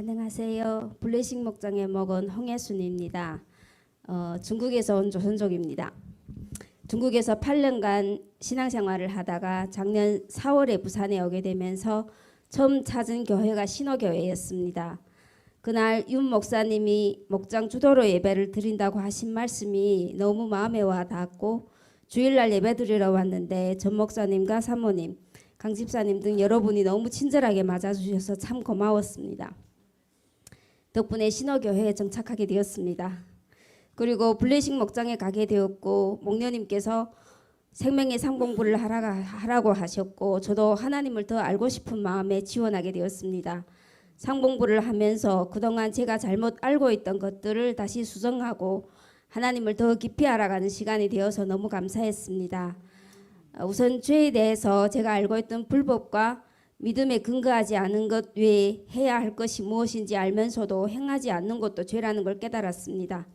안녕하세요. 블레싱 목장에 먹은 홍예순입니다. 어, 중국에서 온 조선족입니다. 중국에서 8년간 신앙생활을 하다가 작년 4월에 부산에 오게 되면서 처음 찾은 교회가 신호교회였습니다. 그날 윤 목사님이 목장 주도로 예배를 드린다고 하신 말씀이 너무 마음에 와 닿았고 주일날 예배 드리러 왔는데 전 목사님과 사모님, 강 집사님 등 여러분이 너무 친절하게 맞아주셔서 참 고마웠습니다. 덕분에 신호교회에 정착하게 되었습니다. 그리고 블레싱 목장에 가게 되었고 목녀님께서 생명의 삶 공부를 하라가, 하라고 하셨고 저도 하나님을 더 알고 싶은 마음에 지원하게 되었습니다. 삶 공부를 하면서 그동안 제가 잘못 알고 있던 것들을 다시 수정하고 하나님을 더 깊이 알아가는 시간이 되어서 너무 감사했습니다. 어, 우선 죄에 대해서 제가 알고 있던 불법과 믿음에 근거하지 않은 것 외에 해야 할 것이 무엇인지 알면서도 행하지 않는 것도 죄라는 걸 깨달았습니다.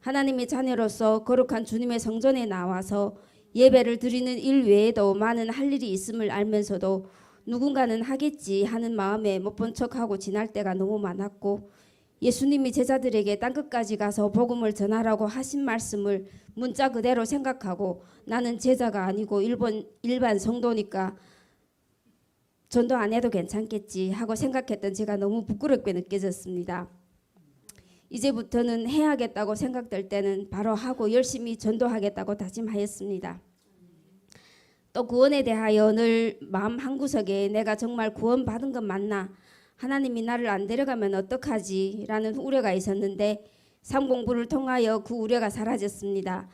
하나님의 자녀로서 거룩한 주님의 성전에 나와서 예배를 드리는 일 외에도 많은 할 일이 있음을 알면서도 누군가는 하겠지 하는 마음에 못 본 척하고 지날 때가 너무 많았고 예수님이 제자들에게 땅끝까지 가서 복음을 전하라고 하신 말씀을 문자 그대로 생각하고 나는 제자가 아니고 일본 일반 성도니까 전도 안 해도 괜찮겠지 하고 생각했던 제가 너무 부끄럽게 느껴졌습니다. 이제부터는 해야겠다고 생각될 때는 바로 하고 열심히 전도하겠다고 다짐하였습니다. 또 구원에 대하여 늘 마음 한구석에 내가 정말 구원 받은 건 맞나 하나님이 나를 안 데려가면 어떡하지 라는 우려가 있었는데 삶 공부를 통하여 그 우려가 사라졌습니다.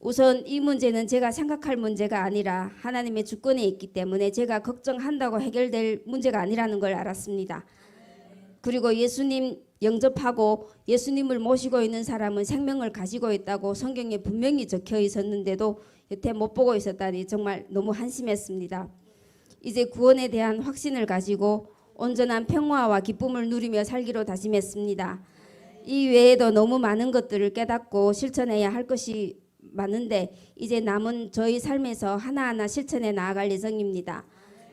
우선 이 문제는 제가 생각할 문제가 아니라 하나님의 주권에 있기 때문에 제가 걱정한다고 해결될 문제가 아니라는 걸 알았습니다. 그리고 예수님 영접하고 예수님을 모시고 있는 사람은 생명을 가지고 있다고 성경에 분명히 적혀 있었는데도 여태 못 보고 있었다니 정말 너무 한심했습니다. 이제 구원에 대한 확신을 가지고 온전한 평화와 기쁨을 누리며 살기로 다짐했습니다. 이 외에도 너무 많은 것들을 깨닫고 실천해야 할 것이 많은데 이제 남은 저희 삶에서 하나하나 실천해 나아갈 예정입니다.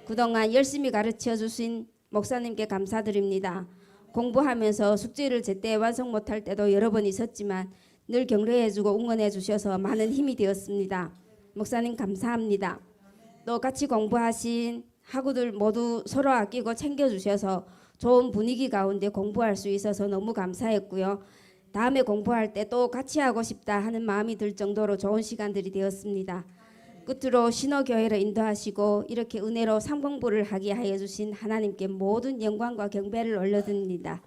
그동안 열심히 가르쳐 주신 목사님께 감사드립니다. 공부하면서 숙제를 제때 완성 못할 때도 여러 번 있었지만 늘 격려해 주고 응원해 주셔서 많은 힘이 되었습니다. 목사님 감사합니다. 또 같이 공부하신 학우들 모두 서로 아끼고 챙겨 주셔서 좋은 분위기 가운데 공부할 수 있어서 너무 감사했고요. 다음에 공부할 때 또 같이 하고 싶다 하는 마음이 들 정도로 좋은 시간들이 되었습니다. 끝으로 신호교회를 인도하시고 이렇게 은혜로 상공부를 하게 하여 주신 하나님께 모든 영광과 경배를 올려드립니다.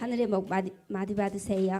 하늘의 복 많이, 많이 받으세요.